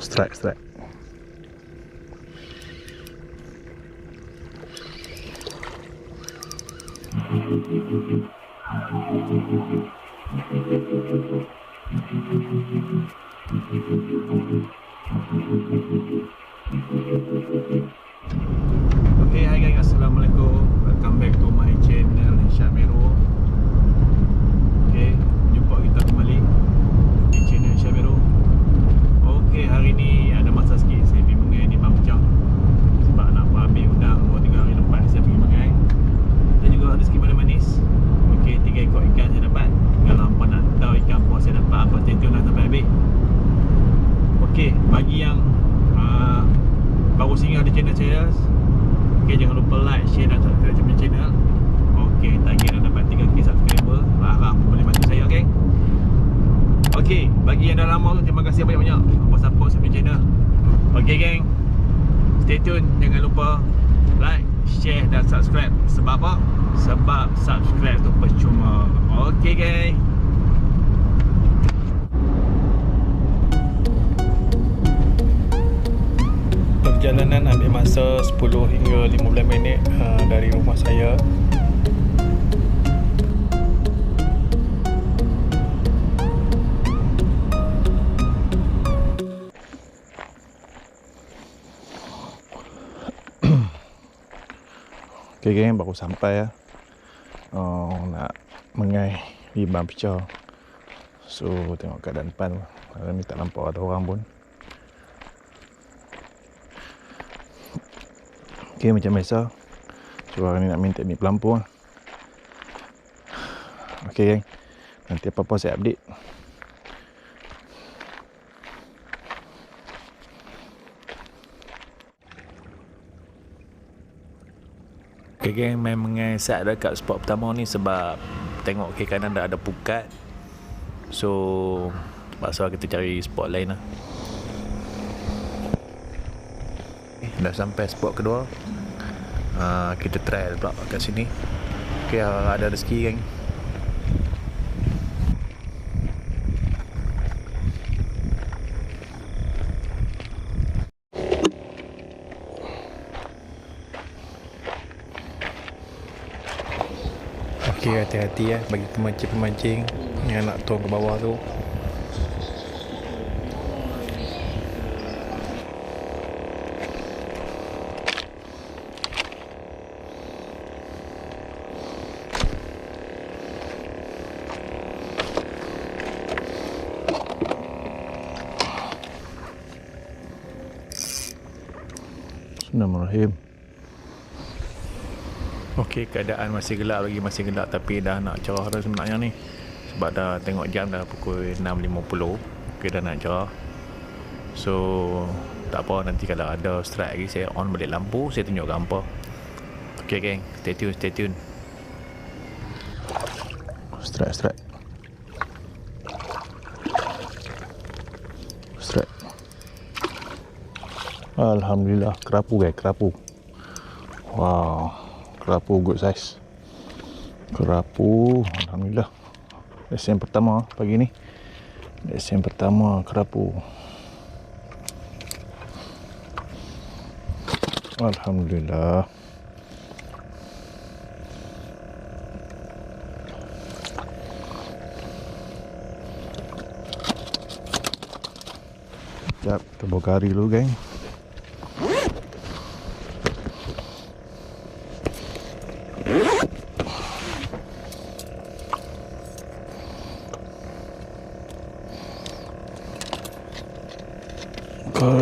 Strike, strike. Okay, jangan lupa like, share dan subscribe channel channel. Okay, target nak dapat 3k subscriber. Harap boleh bantu saya, okay Okay, bagi yang dah lama tu, terima kasih banyak-banyak Apa support punya channel. Okay, geng. Stay tune, jangan lupa like, share dan subscribe. Sebab apa? Sebab subscribe tu percuma. Okay, geng Perjalanan ambil masa 10 hingga 15 minit uh, dari rumah saya Okay geng, baru sampai ya. Oh, nak mengai di Bampicha. So, tengok keadaan depan. Hari ni tak nampak ada orang pun. Okay, macam biasa. So, hari ni nak minta ni pelampung lah. Okay geng. Nanti apa-apa saya update. Okay geng, main mengesat dekat spot pertama ni sebab tengok ke kanan dah ada pukat. So, terpaksa kita cari spot lain lah. Eh, dah sampai spot kedua. Uh, kita try pula kat sini. Okay, ada rezeki geng. Okey hati-hati ya bagi pemancing-pemancing yang nak turun ke bawah tu. Bismillahirrahmanirrahim. Okey, keadaan masih gelap lagi, masih gelap tapi dah nak cerah dah sebenarnya ni. Sebab dah tengok jam dah pukul 6.50. Okey, dah nak cerah. So, tak apa nanti kalau ada strike lagi saya on balik lampu, saya tunjuk gambar. Okey, geng. Stay tune, stay tune. Strike. Strike. Alhamdulillah, kerapu guys, kerapu. Wow kerapu good size. Kerapu Alhamdulillah. Lesen pertama pagi ni. Lesen pertama kerapu. Alhamdulillah. Sekejap, kita bawa kari dulu geng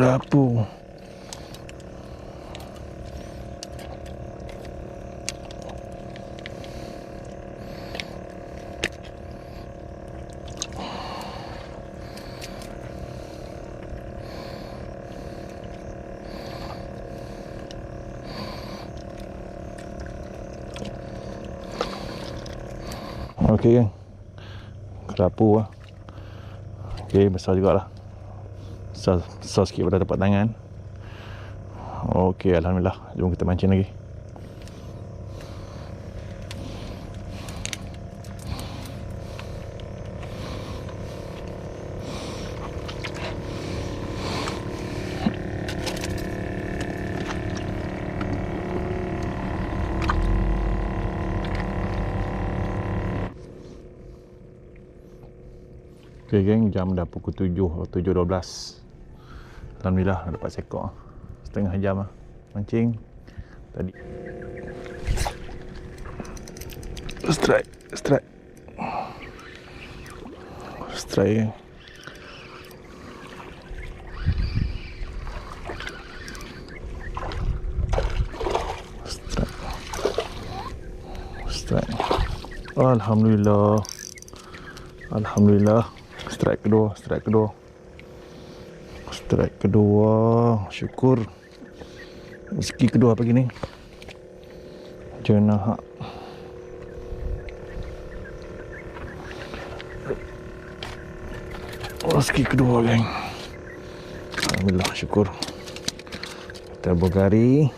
Kerapu Okey. Kerapu lah Okey besar jugalah Sel sel sikit pada tempat tangan. Okey, alhamdulillah. Jom kita mancing lagi. Okay geng, jam dah pukul 7 atau 7.12. Alhamdulillah dapat sekor Setengah jam lah. Mancing. Tadi. Strike Strike. Strike. Geng Strike. Strike. Alhamdulillah. Alhamdulillah. Strike kedua Strike kedua Strike kedua. Syukur. Rezeki kedua pagi ni. Jenah. Rezeki kedua geng. Alhamdulillah syukur. Kita bergari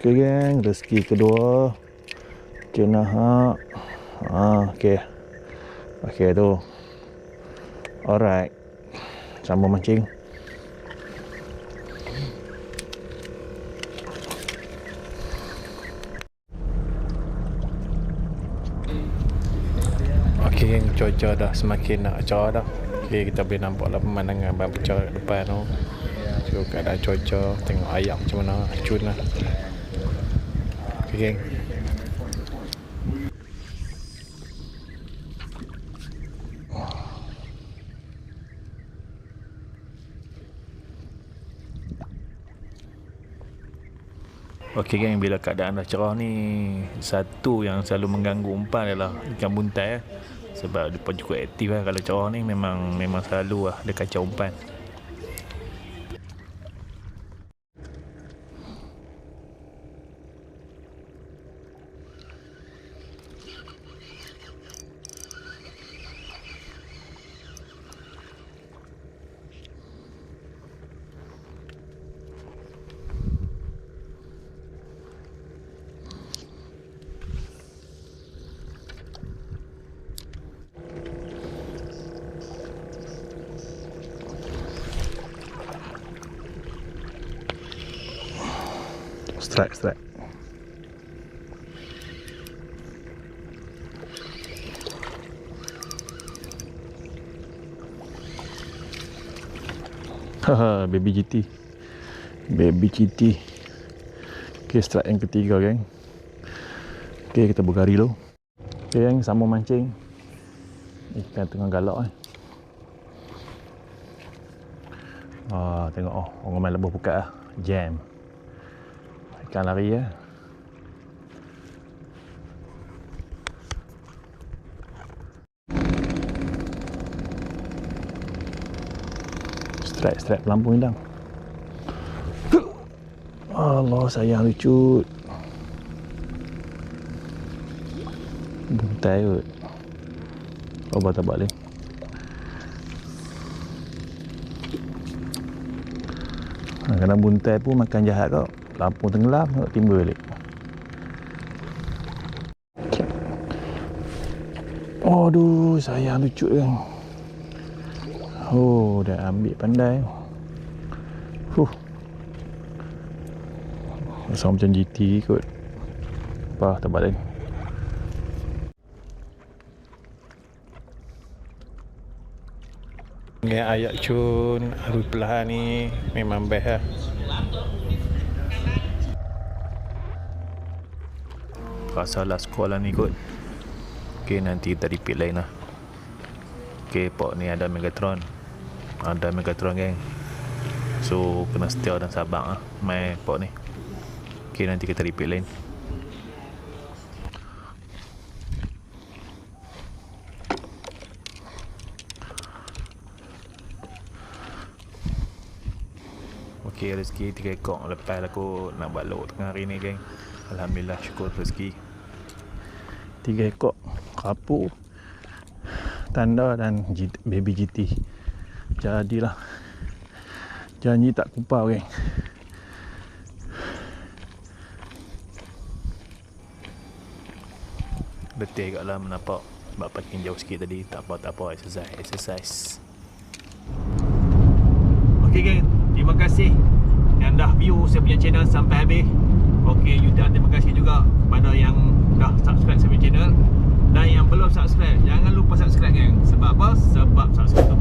Okay geng, rezeki kedua Jenah ha. Ah, okay. Okay tu. Alright. Sama mancing. Okay, geng, cuaca dah semakin nak cerah dah. Okay, kita boleh nampak lah pemandangan abang pecah depan tu. So, keadaan cuaca, tengok ayam macam mana, cun lah. Geng. Okey geng, bila keadaan dah cerah ni Satu yang selalu mengganggu umpan adalah ikan buntai eh. Sebab dia pun cukup aktif lah Kalau cerah ni memang memang selalu lah Dia kacau umpan Strike, strike. Haha, baby GT Baby GT Okay, strike yang ketiga geng. Okay, kita bergari dulu. Okay geng, sama mancing. Ikan tengah galak eh. Ah, tengok oh, orang main lebih buka lah Jam Ya. Strike, strike pelampung hidang. Allah sayang lucu. Buntai kot. Oh, batal balik. Ha, kadang buntai pun makan jahat kau. Lampu tenggelam tengok timbul balik. Aduh, sayang lucu kan. Oh, dah ambil pandai. Huh. Rasa macam GT kot. Apa, tak balik. Ni ayak cun, arus perlahan ni memang best lah. Rasa lah ni kot. Ok nanti kita repeat lain lah. Ok pok ni ada Megatron. Ada Megatron geng. So kena setia dan sabar lah Main pok ni. Ok nanti kita repeat lain. Ok rezeki 3 ekor Lepas aku nak buat load tengah hari ni geng Alhamdulillah syukur rezeki. Tiga ekor Kapu Tanda dan G- baby GT Jadilah. Janji tak kupau geng. Letih kat dalam nampak sebab parking jauh sikit tadi. Tak apa tak apa. Exercise exercise. Okey geng, terima kasih. Yang dah view saya punya channel sampai habis. Okey, juga terima kasih juga kepada yang dah subscribe punya channel dan yang belum subscribe, jangan lupa subscribe geng. Sebab apa? Sebab subscribe